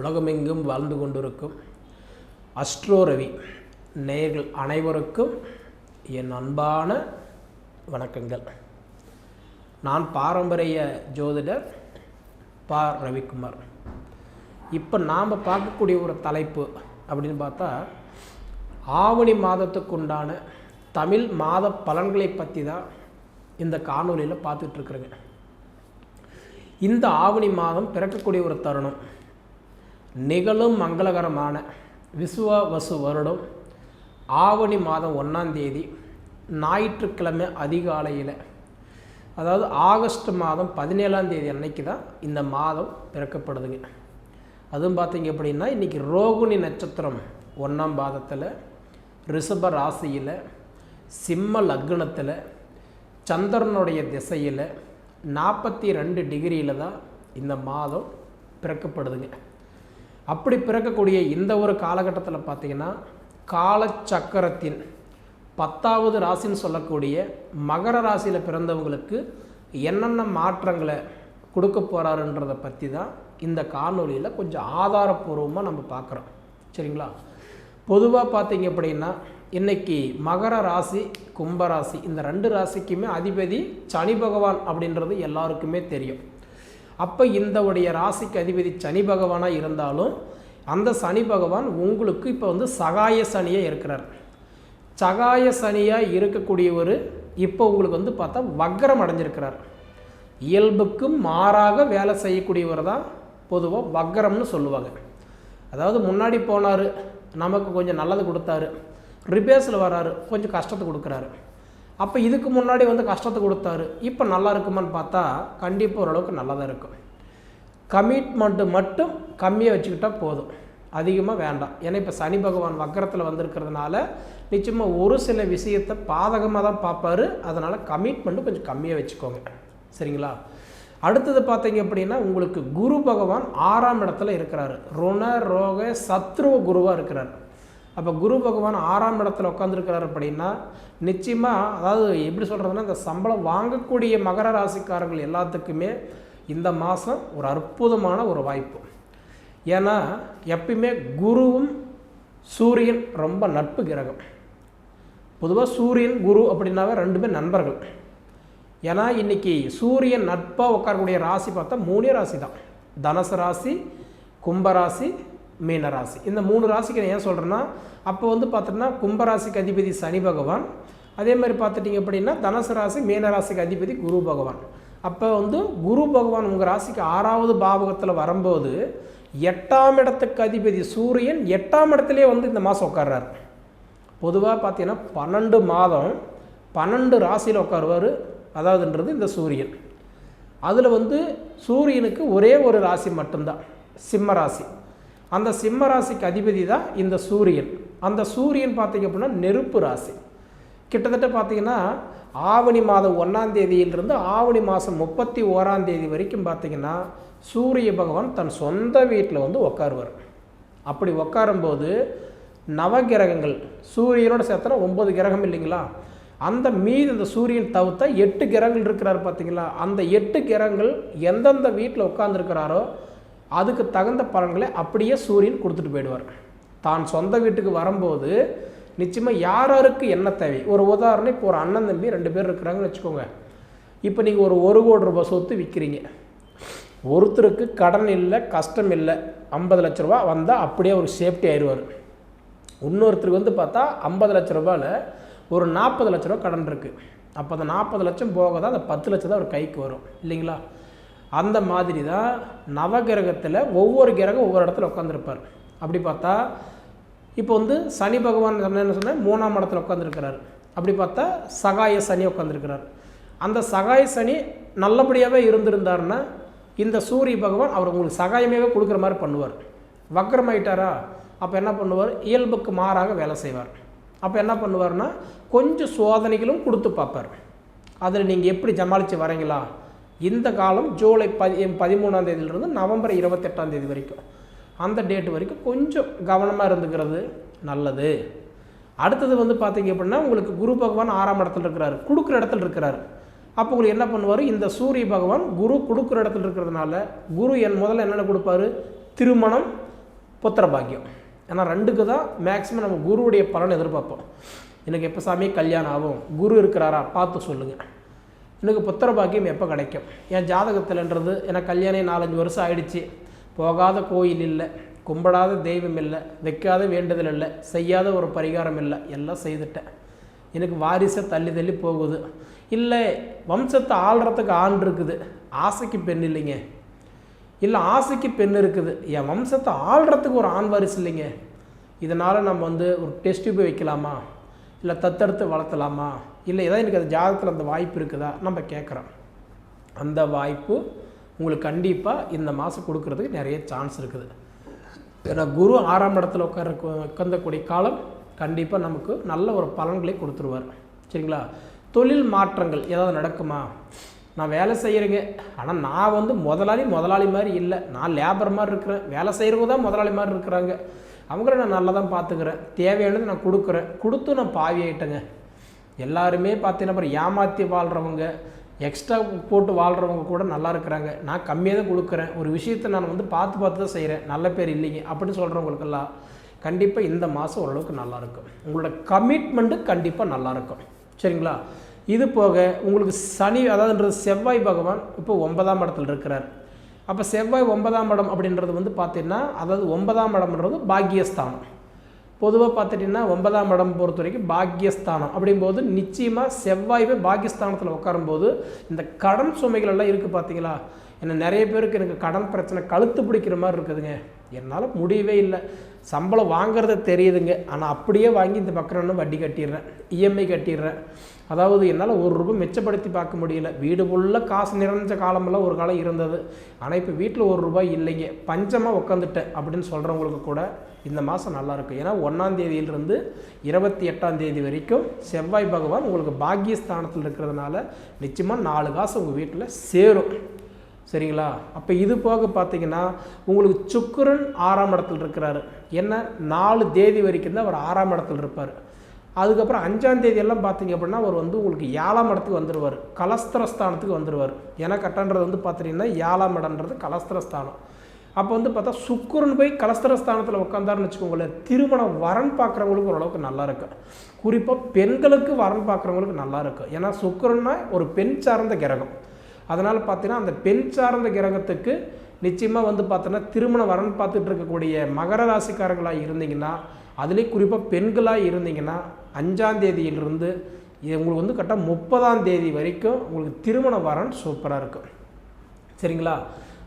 உலகமெங்கும் வாழ்ந்து கொண்டிருக்கும் அஸ்ட்ரோ ரவி நேயர்கள் அனைவருக்கும் என் அன்பான வணக்கங்கள். நான் பாரம்பரிய ஜோதிடர் பா. ரவிக்குமார். இப்போ நாம் பார்க்கக்கூடிய ஒரு தலைப்பு அப்படின்னு பார்த்தா ஆவணி மாதத்துக்கு உண்டான தமிழ் மாத பலன்களை பற்றி தான் இந்த காணொலியில் பார்த்துட்ருக்குறேங்க இந்த ஆவணி மாதம் பிறக்கக்கூடிய ஒரு தருணம். நிகழும் மங்களகரமான விசுவவசு வருடம் ஆவணி மாதம் ஒன்றாம் தேதி ஞாயிற்றுக்கிழமை அதிகாலையில். அதாவது ஆகஸ்ட் மாதம் பதினேழாம் தேதி அன்னைக்கு தான் இந்த மாதம் பிறக்கப்படுதுங்க. அதுவும் பார்த்தீங்க அப்படின்னா இன்றைக்கி ரோகிணி நட்சத்திரம் ஒன்றாம் பாதத்தில் ரிஷப ராசியில் சிம்ம லக்னத்தில் சந்திரனுடைய திசையில் நாற்பத்தி ரெண்டு டிகிரியில் தான் இந்த மாதம் பிறக்கப்படுதுங்க. அப்படி பிறக்கக்கூடிய இந்த ஒரு காலகட்டத்தில் பார்த்தீங்கன்னா காலச்சக்கரத்தின் பத்தாவது ராசின்னு சொல்லக்கூடிய மகர ராசியில் பிறந்தவங்களுக்கு என்னென்ன மாற்றங்களை கொடுக்க போகிறாருன்றதை பற்றி தான் இந்த காணொலியில் கொஞ்சம் ஆதாரப்பூர்வமாக நம்ம பார்க்குறோம். சரிங்களா? பொதுவாக பார்த்தீங்க அப்படின்னா இன்னைக்கு மகர ராசி கும்பராசி இந்த ரெண்டு ராசிக்குமே அதிபதி சனி பகவான் அப்படின்றது எல்லாருக்குமே தெரியும். அப்போ இந்த உடைய ராசிக்கு அதிபதி சனி பகவானாக இருந்தாலும் அந்த சனி பகவான் உங்களுக்கு இப்போ வந்து சகாய சனியாக இருக்கிறார். சகாய சனியாக இருக்கக்கூடியவர் இப்போ உங்களுக்கு வந்து பார்த்தா வக்ரம் அடைஞ்சிருக்கிறார். இயல்புக்கு மாறாக வேலை செய்யக்கூடியவர் தான் பொதுவாக வக்ரம்னு சொல்லுவாங்க. அதாவது முன்னாடி போனார் நமக்கு கொஞ்சம் நல்லது கொடுத்தாரு. ரிபேஸில் வராரு கொஞ்சம் கஷ்டத்தை கொடுக்குறாரு. அப்போ இதுக்கு முன்னாடி வந்து கஷ்டத்தை கொடுத்தாரு. இப்போ நல்லா இருக்குமான்னு பார்த்தா கண்டிப்பாக ஓரளவுக்கு நல்லா தான் இருக்கும். கமிட்மெண்ட்டு மட்டும் கம்மியாக வச்சுக்கிட்டால் போதும். அதிகமாக வேண்டாம். ஏன்னா இப்போ சனி பகவான் வக்கரத்தில் வந்திருக்கிறதுனால நிச்சயமாக ஒரு சில விஷயத்தை பாதகமாக தான் பார்ப்பாரு. அதனால் கமிட்மெண்ட்டு கொஞ்சம் கம்மியாக வச்சுக்கோங்க. சரிங்களா? அடுத்தது பார்த்தீங்க அப்படின்னா உங்களுக்கு குரு பகவான் ஆறாம் இடத்துல இருக்கிறாரு. ருண ரோக சத்ருவ குருவாக இருக்கிறார். அப்போ குரு பகவான் ஆறாம் இடத்துல உட்காந்துருக்கிறார் அப்படின்னா நிச்சயமாக அதாவது எப்படி சொல்கிறதுனா இந்த சம்பளம் வாங்கக்கூடிய மகர ராசிக்காரர்கள் எல்லாத்துக்குமே இந்த மாதம் ஒரு அற்புதமான ஒரு வாய்ப்பு. ஏன்னா எப்பயுமே குருவும் சூரியன் ரொம்ப நட்பு கிரகம். பொதுவாக சூரியன் குரு அப்படின்னாவே ரெண்டுமே நண்பர்கள். ஏன்னா இன்றைக்கி சூரியன் நட்பாக உட்காரக்கூடிய ராசி பார்த்தா மூணே ராசி தான். தனுசு ராசி கும்பராசி மீனராசி இந்த மூணு ராசிக்கு நான் ஏன் சொல்கிறேன்னா அப்போ வந்து பார்த்தோன்னா கும்பராசிக்கு அதிபதி சனி பகவான். அதே மாதிரி பார்த்துட்டிங்க அப்படின்னா தனுசு ராசி மீனராசிக்கு அதிபதி குரு பகவான். அப்போ வந்து குரு பகவான் உங்கள் ராசிக்கு ஆறாவது பாவகத்தில் வரும்போது எட்டாம் இடத்துக்கு அதிபதி சூரியன் எட்டாம் இடத்துலேயே வந்து இந்த மாதம் உட்கார்றாரு. பொதுவாக பார்த்தீங்கன்னா பன்னெண்டு மாதம் பன்னெண்டு ராசியில் உட்காருவார். அதாவதுன்றது இந்த சூரியன். அதில் வந்து சூரியனுக்கு ஒரே ஒரு ராசி மட்டும்தான். சிம்ம ராசி. அந்த சிம்ம ராசிக்கு அதிபதி தான் இந்த சூரியன். அந்த சூரியன் பார்த்திங்க அப்படின்னா நெருப்பு ராசி. கிட்டத்தட்ட பார்த்திங்கன்னா ஆவணி மாதம் ஒன்றாம் தேதியிலிருந்து ஆவணி மாதம் முப்பத்தி ஓராம் தேதி வரைக்கும் பார்த்திங்கன்னா சூரிய பகவான் தன் சொந்த வீட்டில் வந்து உட்காருவார் அப்படி உட்காரும்போது நவகிரகங்கள் சூரியனோட சேர்த்தனா ஒம்பது கிரகம் இல்லைங்களா? அந்த மீது இந்த சூரியன் தவிர்த்த எட்டு கிரகங்கள் இருக்கிறார் பார்த்தீங்களா? அந்த எட்டு கிரகங்கள் எந்தெந்த வீட்டில் உட்காந்துருக்கிறாரோ அதுக்கு தகுந்த பலன்களை அப்படியே சூரியன் கொடுத்துட்டு போயிடுவார். தான் சொந்த வீட்டுக்கு வரும்போது நிச்சயமாக யார் யாருக்கு என்ன தேவை? ஒரு உதாரணம் இப்போ ஒரு அண்ணன் தம்பி ரெண்டு பேர் இருக்கிறாங்கன்னு வச்சுக்கோங்க. இப்போ நீங்கள் ஒரு ஒரு கோடி ரூபாய் சொத்து விற்கிறீங்க ஒருத்தருக்கு கடன் இல்லை கஷ்டம் இல்லை ஐம்பது லட்ச ரூபா வந்தால் அப்படியே ஒரு சேஃப்டி ஆயிடுவார். இன்னொருத்தருக்கு வந்து பார்த்தா ஐம்பது லட்ச ரூபாயில் ஒரு நாற்பது லட்ச ரூபா கடன் இருக்குது அப்போ அந்த நாற்பது லட்சம் போக தான் அந்த பத்து லட்சம் தான் ஒரு கைக்கு வரும். இல்லைங்களா? அந்த மாதிரி தான் நவகிரகத்தில் ஒவ்வொரு கிரகம் ஒவ்வொரு இடத்துல உட்காந்துருப்பார் அப்படி பார்த்தா இப்போ வந்து சனி பகவான் என்ன சொன்னால் மூணாம் இடத்துல உட்காந்துருக்கிறார் அப்படி பார்த்தா சகாய சனி உட்காந்துருக்கிறார் அந்த சகாய சனி நல்லபடியாகவே இருந்திருந்தாருன்னா இந்த சூரிய பகவான் அவர் உங்களுக்கு சகாயமாகவே கொடுக்குற மாதிரி பண்ணுவார். வக்ரமாயிட்டாரா? அப்போ என்ன பண்ணுவார்? இயல்புக்கு மாறாக வேலை செய்வார். அப்போ என்ன பண்ணுவார்னா கொஞ்சம் சோதனைகளும் கொடுத்து பார்ப்பார். அதில் நீங்கள் எப்படி சமாளித்து வரீங்களா? இந்த காலம் ஜூலை பதி பதிமூணாம் தேதியிலிருந்து நவம்பர் இருபத்தெட்டாம் தேதி வரைக்கும். அந்த டேட் வரைக்கும் கொஞ்சம் கவனமாக இருந்துக்கிறது நல்லது. அடுத்தது வந்து பார்த்தீங்க அப்படின்னா உங்களுக்கு குரு பகவான் ஆறாம் இடத்துல இருக்கிறாரு கொடுக்குற இடத்துல இருக்கிறாரு. அப்போ உங்களுக்கு என்ன பண்ணுவார்? இந்த சூரிய பகவான் குரு கொடுக்குற இடத்துல இருக்கிறதுனால குரு என் முதல்ல என்னென்ன கொடுப்பாரு? திருமணம் புத்திர பாக்கியம். ஏன்னா ரெண்டுக்கு தான் மேக்ஸிமம் நம்ம குருவுடைய பலன் எதிர்பார்ப்போம். எனக்கு எப்போ சாமி கல்யாணம் ஆகும்? குரு இருக்கிறாரா? பார்த்து சொல்லுங்கள் எனக்கு புத்திர பாக்கியம் எப்போ கிடைக்கும்? என் ஜாதகத்தில்ன்றது எனக்கு கல்யாணம் நாலஞ்சு வருஷம் ஆயிடுச்சு. போகாத கோயில் இல்லை கும்பிடாத தெய்வம் இல்லை வைக்காத வேண்டுதல் இல்லை செய்யாத ஒரு பரிகாரம் இல்லை எல்லாம் செய்துட்டேன். எனக்கு வாரிசை தள்ளி தள்ளி போகுது. இல்லை வம்சத்தை ஆள்றதுக்கு ஆண் இருக்குது ஆசைக்கு பெண் இல்லைங்க. இல்லை ஆசைக்கு பெண் இருக்குது என் வம்சத்தை ஆள்றதுக்கு ஒரு ஆண் வாரிசு இல்லைங்க. இதனால் நம்ம வந்து ஒரு டெஸ்ட் போய் வைக்கலாமா? இல்லை தத்தெடுத்து வளர்த்தலாமா? இல்லை ஏதாவது எனக்கு அது ஜாதகத்தில் அந்த வாய்ப்பு இருக்குதா? நம்ம கேட்குறோம் அந்த வாய்ப்பு உங்களுக்கு கண்டிப்பாக இந்த மாதம் கொடுக்கறதுக்கு நிறைய சான்ஸ் இருக்குது. ஏன்னா குரு ஆறாம் இடத்துல உட்கார உட்காந்தக்கூடிய காலம் கண்டிப்பாக நமக்கு நல்ல ஒரு பலன்களை கொடுத்துருவார். சரிங்களா? தொழில் மாற்றங்கள் ஏதாவது நடக்குமா? நான் வேலை செய்கிறேங்க ஆனால் நான் வந்து முதலாளி முதலாளி மாதிரி இல்லை. நான் லேபர் மாதிரி இருக்கிறேன். வேலை செய்கிறவங்க தான் முதலாளி மாதிரி இருக்கிறாங்க. அவங்கள நான் நல்லா தான் பார்த்துக்கிறேன். தேவையானது நான் கொடுக்குறேன். கொடுத்து நான் பாவி ஆகிட்டேங்க எல்லாருமே பார்த்தீங்கன்னா அப்புறம் ஏமாற்றி வாழ்கிறவங்க எக்ஸ்ட்ரா போட்டு வாழ்கிறவங்க கூட நல்லா இருக்கிறாங்க. நான் கம்மியாக தான் கொடுக்குறேன். ஒரு விஷயத்தை நான் வந்து பார்த்து பார்த்து தான் செய்கிறேன் நல்ல பேர் இல்லைங்க. அப்படின்னு சொல்கிறவங்களுக்கெல்லாம் கண்டிப்பாக இந்த மாதம் ஓரளவுக்கு நல்லாயிருக்கும் உங்களோட கமிட்மெண்ட்டு கண்டிப்பாக நல்லாயிருக்கும் சரிங்களா? இது போக உங்களுக்கு சனி அதாவதுன்றது செவ்வாய் பகவான் இப்போ ஒன்பதாம் இடத்துல இருக்கிறார். அப்போ செவ்வாய் ஒன்பதாம் இடம் அப்படின்றது வந்து பார்த்தீங்கன்னா அதாவது ஒன்பதாம் இடம்ன்றது பாக்கியஸ்தானம். பொதுவாக பார்த்துட்டிங்கன்னா ஒன்பதாம் இடம் பொறுத்த வரைக்கும் பாக்கியஸ்தானம். அப்படிங்கும்போது நிச்சயமாக செவ்வாய்வே பாக்கியஸ்தானத்தில் உட்காரும்போது இந்த கடன் சுமைகள் எல்லாம் இருக்குது பார்த்தீங்களா? என்ன நிறைய பேருக்கு எனக்கு கடன் பிரச்சனை கழுத்து பிடிக்கிற மாதிரி இருக்குதுங்க. என்னால் முடியவே இல்லை. சம்பளம் வாங்குறது தெரியுதுங்க. ஆனால் அப்படியே வாங்கி இந்த பக்கம் வட்டி கட்டிடுறேன் இஎம்ஐ கட்டிடுறேன். அதாவது என்னால் ஒரு ரூபாய் மிச்சப்படுத்தி பார்க்க முடியல. வீடு ஃபுல்லாக காசு நிறைஞ்ச காலமெல்லாம் ஒரு காலம் இருந்தது. ஆனால் இப்போ வீட்டில் ஒரு ரூபாய் இல்லைங்க. பஞ்சமாக உட்காந்துட்டேன் அப்படின்னு சொல்கிறவங்களுக்கு கூட இந்த மாதம் நல்லாயிருக்கும் ஏன்னா ஒன்றாந்தேதியிலிருந்து இருபத்தி எட்டாம் தேதி வரைக்கும் செவ்வாய் பகவான் உங்களுக்கு பாக்கியஸ்தானத்தில் இருக்கிறதுனால நிச்சயமாக நாலு காசு உங்கள் வீட்டில் சேரும். சரிங்களா? அப்போ இது போக பார்த்தீங்கன்னா உங்களுக்கு சுக்கரன் ஆறாம் இடத்துல இருக்கிறாரு. என்ன? நாலு தேதி வரைக்கும் தான் அவர் ஆறாம் இடத்துல இருப்பார். அதுக்கப்புறம் அஞ்சாம் தேதியெல்லாம் பார்த்தீங்க அப்படின்னா அவர் வந்து உங்களுக்கு ஏழாம் இடத்துக்கு வந்துடுவார் கலஸ்திரஸ்தானத்துக்கு வந்துடுவார் ஏன்னா கட்டன்றது வந்து பார்த்தீங்கன்னா ஏழாம் இடம்ன்றது கலஸ்திரஸ்தானம். அப்போ வந்து பார்த்தா சுக்கிரன் போய் கலஸ்தர ஸ்தானத்தில் உட்காந்தாருன்னு வச்சுக்கோங்களேன் திருமண வரன் பார்க்குறவங்களுக்கு ஓரளவுக்கு நல்லா இருக்கும் குறிப்பாக பெண்களுக்கு வரன் பார்க்குறவங்களுக்கு நல்லா இருக்கும் ஏன்னா சுக்கிரன்னா ஒரு பெண் சார்ந்த கிரகம். அதனால் பார்த்தீங்கன்னா அந்த பெண் சார்ந்த கிரகத்துக்கு நிச்சயமாக வந்து பார்த்தோன்னா திருமண வரன் பார்த்துட்டு இருக்கக்கூடிய மகர ராசிக்காரங்களாக இருந்தீங்கன்னா அதுலேயும் குறிப்பாக பெண்களாக இருந்தீங்கன்னா அஞ்சாம் தேதியிலிருந்து இது உங்களுக்கு வந்து கரெக்டாக முப்பதாம் தேதி வரைக்கும் உங்களுக்கு திருமண வரன் சூப்பராக இருக்கும் சரிங்களா?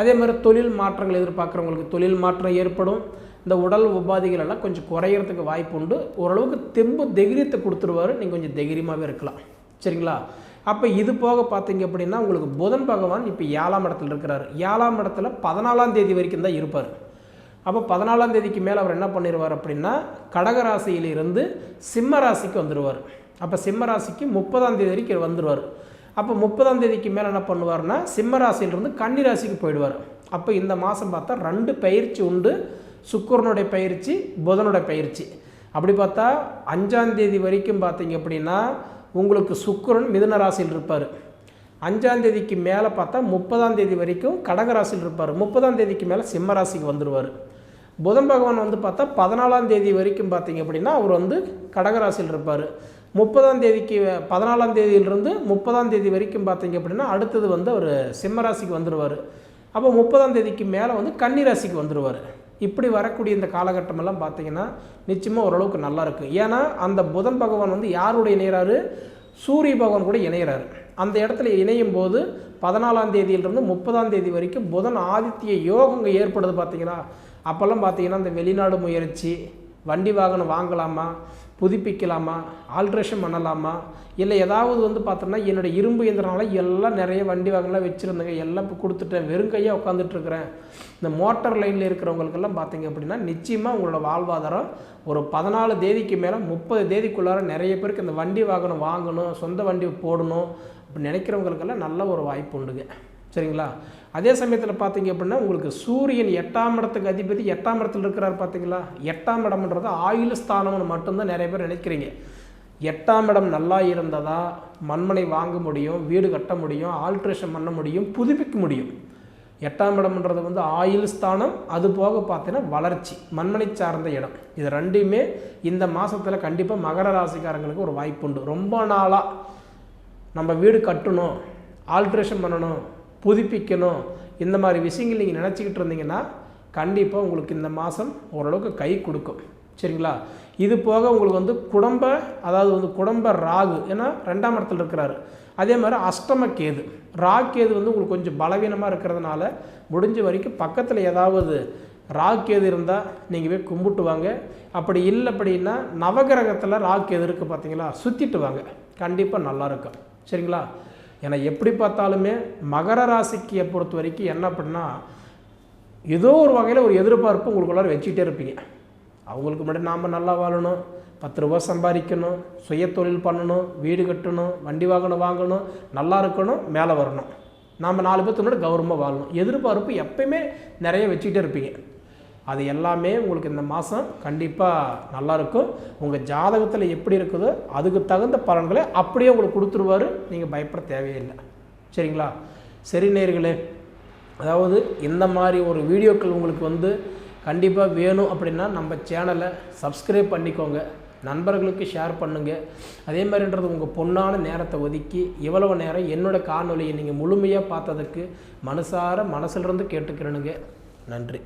அதே மாதிரி தொழில் மாற்றங்கள் எதிர்பார்க்குறவங்களுக்கு தொழில் மாற்றம் ஏற்படும். இந்த உடல் உபாதைகள் எல்லாம் கொஞ்சம் குறையிறதுக்கு வாய்ப்பு உண்டு. ஓரளவுக்கு தெம்பு தைரியத்தை கொடுத்துருவாரு. நீங்கள் கொஞ்சம் தைரியமாகவே இருக்கலாம். சரிங்களா? அப்போ இது போக பார்த்தீங்க அப்படின்னா உங்களுக்கு புதன் பகவான் இப்போ ஏழாம் இடத்துல இருக்கிறார். ஏழாம் இடத்துல பதினாலாம் தேதி வரைக்கும் தான் இருப்பார். அப்போ பதினாலாம் தேதிக்கு மேலே அவர் என்ன பண்ணிடுவார் அப்படின்னா கடகராசியிலிருந்து சிம்ம ராசிக்கு வந்துடுவார் அப்போ சிம்ம ராசிக்கு முப்பதாம் தேதி வரைக்கும் வந்துடுவார் அப்போ முப்பதாம் தேதிக்கு மேலே என்ன பண்ணுவார்னா சிம்ம ராசியிலிருந்து கன்னி ராசிக்கு போயிடுவார். அப்போ இந்த மாதம் பார்த்தா ரெண்டு பயிற்சி உண்டு. சுக்கரனுடைய பயிற்சி புதனுடைய பயிற்சி. அப்படி பார்த்தா அஞ்சாம் தேதி வரைக்கும் பார்த்தீங்க அப்படின்னா உங்களுக்கு சுக்கரன் மிதுன ராசியில் இருப்பார். அஞ்சாம் தேதிக்கு மேலே பார்த்தா முப்பதாம் தேதி வரைக்கும் கடகராசியில் இருப்பார். முப்பதாம் தேதிக்கு மேலே சிம்ம ராசிக்கு வந்துடுவார் புதன் பகவான் வந்து பார்த்தா பதினாலாம் தேதி வரைக்கும் பார்த்தீங்க அப்படின்னா அவர் வந்து கடகராசியில் இருப்பார். முப்பதாம் தேதிக்கு பதினாலாம் தேதியிலிருந்து முப்பதாம் தேதி வரைக்கும் பார்த்தீங்க அப்படின்னா அடுத்தது வந்து அவர் சிம்மராசிக்கு வந்துடுவார் அப்போ முப்பதாம் தேதிக்கு மேலே வந்து கன்னி ராசிக்கு வந்துடுவார் இப்படி வரக்கூடிய இந்த காலகட்டமெல்லாம் பார்த்தீங்கன்னா நிச்சயமாக ஓரளவுக்கு நல்லாயிருக்கும் ஏன்னா அந்த புதன் பகவான் வந்து யாருடைய இணைகிறாரு சூரிய பகவான் கூட இணைகிறாரு அந்த இடத்துல இணையும் போது பதினாலாம் தேதியிலிருந்து முப்பதாம் தேதி வரைக்கும் புதன் ஆதித்ய யோகங்கள் ஏற்படுது பார்த்தீங்கன்னா அப்போல்லாம் பார்த்தீங்கன்னா இந்த வெளிநாடு முயற்சி வண்டி வாகனம் வாங்கலாமா? புதுப்பிக்கலாமா? ஆல்ட்ரேஷன் பண்ணலாமா? இல்லை ஏதாவது வந்து பார்த்தோம்னா என்னோடய இரும்பு இயந்திரனால எல்லாம் நிறைய வண்டி வாங்கலாம் வச்சுருந்தேங்க. எல்லாம் இப்போ கொடுத்துட்டேன். வெறும் கையாக உட்காந்துட்ருக்குறேன் இந்த மோட்டார் லைனில் இருக்கிறவங்களுக்கெல்லாம் பார்த்தீங்க அப்படின்னா நிச்சயமாக உங்களோட வாழ்வாதாரம் ஒரு பதினாலு தேதிக்கு மேலே முப்பது தேதிக்குள்ளார நிறைய பேருக்கு இந்த வண்டி வாகனம் வாங்கணும் சொந்த வண்டி போடணும் அப்படி நினைக்கிறவங்களுக்கெல்லாம் நல்ல ஒரு வாய்ப்பு உண்டுங்க. சரிங்களா? அதே சமயத்தில் பார்த்தீங்க அப்படின்னா உங்களுக்கு சூரியன் எட்டாம் இடத்துக்கு அதிபதி எட்டாம் இடத்துல இருக்கிறார் பார்த்தீங்களா எட்டாம் இடம்ன்றது ஆயுள் ஸ்தானம்னு மட்டும்தான் நிறைய பேர் நினைக்கிறீங்க. எட்டாம் இடம் நல்லா இருந்ததா? மண்மனை வாங்க முடியும் வீடு கட்ட முடியும் ஆல்ட்ரேஷன் பண்ண முடியும் புதுப்பிக்க முடியும். எட்டாம் இடம்ன்றது வந்து ஆயுள் ஸ்தானம் அது போக பார்த்தீங்கன்னா வளர்ச்சி மண்மனை சார்ந்த இடம். இது ரெண்டையுமே இந்த மாதத்தில் கண்டிப்பாக மகர ராசிக்காரங்களுக்கு ஒரு வாய்ப்பு உண்டு ரொம்ப நாளாக நம்ம வீடு கட்டணும் ஆல்ட்ரேஷன் பண்ணணும் புதுப்பிக்கணும். இந்த மாதிரி விஷயங்கள் நீங்கள் நினச்சிக்கிட்டு இருந்தீங்கன்னா கண்டிப்பாக உங்களுக்கு இந்த மாதம் ஓரளவுக்கு கை கொடுக்கும். சரிங்களா? இது போக உங்களுக்கு வந்து குடும்ப அதாவது வந்து குடும்ப ராகு ஏன்னா ரெண்டாம் இடத்துல இருக்கிறாரு. அதே மாதிரி அஷ்டம கேது. ராகு கேது வந்து உங்களுக்கு கொஞ்சம் பலவீனமாக இருக்கிறதுனால முடிஞ்ச வரைக்கும் பக்கத்தில் ஏதாவது ராகு கேது இருந்தால் நீங்கள் போய் கும்பிட்டு வாங்க. அப்படி இல்லை அப்படின்னா நவகிரகத்தில் ராகு கேது இருக்குது பார்த்தீங்களா சுற்றிட்டு வாங்க. கண்டிப்பாக நல்லா இருக்கும். சரிங்களா? ஏன்னா எப்படி பார்த்தாலுமே மகர ராசிக்கு பொறுத்த வரைக்கும் என்ன அப்படின்னா ஏதோ ஒரு வகையில் ஒரு எதிர்பார்ப்பு உங்களுக்குள்ளார வச்சுக்கிட்டே இருப்பீங்க. அவங்களுக்கு முன்னாடி நாம் நல்லா வாழணும் பத்து ரூபா சம்பாதிக்கணும் சுய தொழில் பண்ணணும் வீடு கட்டணும் வண்டி வாகனம் வாங்கணும் நல்லா இருக்கணும் மேலே வரணும். நாம் நாலு பேர்த்தோட முன்னாடி கௌரவமாக வாழணும். எதிர்பார்ப்பு எப்பயுமே நிறைய வச்சுக்கிட்டே இருப்பீங்க. அது எல்லாமே உங்களுக்கு இந்த மாதம் கண்டிப்பாக நல்லாயிருக்கும் உங்கள் ஜாதகத்தில் எப்படி இருக்குதோ அதுக்கு தகுந்த பலன்களை அப்படியே உங்களுக்கு கொடுத்துருவாரு. நீங்கள் பயப்பட தேவையில்லை. சரிங்களா? சரி நேர்களே அதாவது இந்த மாதிரி ஒரு வீடியோக்கள் உங்களுக்கு வந்து கண்டிப்பாக வேணும் அப்படின்னா நம்ம சேனலை சப்ஸ்கிரைப் பண்ணிக்கோங்க. நண்பர்களுக்கு ஷேர் பண்ணுங்கள் அதே மாதிரின்றது உங்கள் பொண்ணான நேரத்தை ஒதுக்கி இவ்வளவு நேரம் என்னோடய காணொலியை நீங்கள் முழுமையாக பார்த்ததுக்கு மனசார மனசிலிருந்து கேட்டுக்கிறேனுங்க. நன்றி.